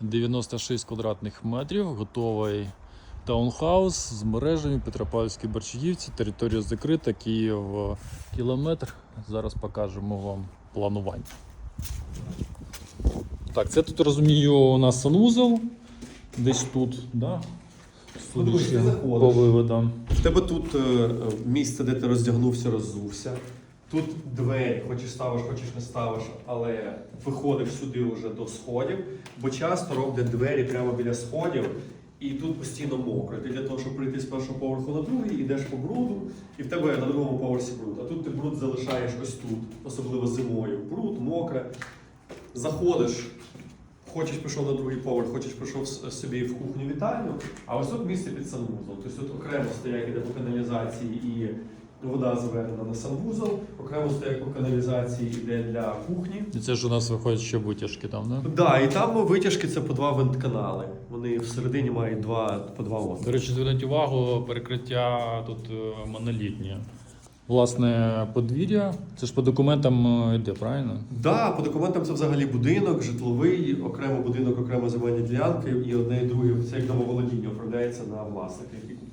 96 квадратних метрів, готовий таунхаус з мережами Петропавлівській Борчагівці, територія закрита, Київ кілометр. Зараз покажемо вам планування. Так, це тут розумію, у нас санвузол. Десь тут, да? Судячи по виводам. В тебе тут е, місце, де ти роздягнувся, роззувся. Тут двері, хочеш ставиш, хочеш не ставиш, але виходиш сюди вже до сходів, бо часто роблять двері прямо біля сходів, і тут постійно мокро. Ти для того, щоб прийти з першого поверху на другий, йдеш по бруду, і в тебе на другому поверсі бруд. А тут ти бруд залишаєш ось тут, особливо зимою. Бруд, мокре. Заходиш, хочеш пішов на другий поверх, хочеш пішов собі в кухню вітальню, а ось тут місце під санвузол. Тобто тут окремо стояк іде по каналізації і вода заведена на санвузол, окремо стояк по каналізації іде для кухні. І це ж у нас виходять ще витяжки там, да? Да, і там витяжки це по два вентканали. Вони всередині мають два по два До речі, зверніть увагу, перекриття тут е, монолітнє. Власне, подвір'я, це ж по документам е, йде, правильно? Да, по документам це взагалі будинок, житловий, окремо будинок, окремо земельні ділянки, і одне і друге це як домоволодіння оформляється на власника, який купує.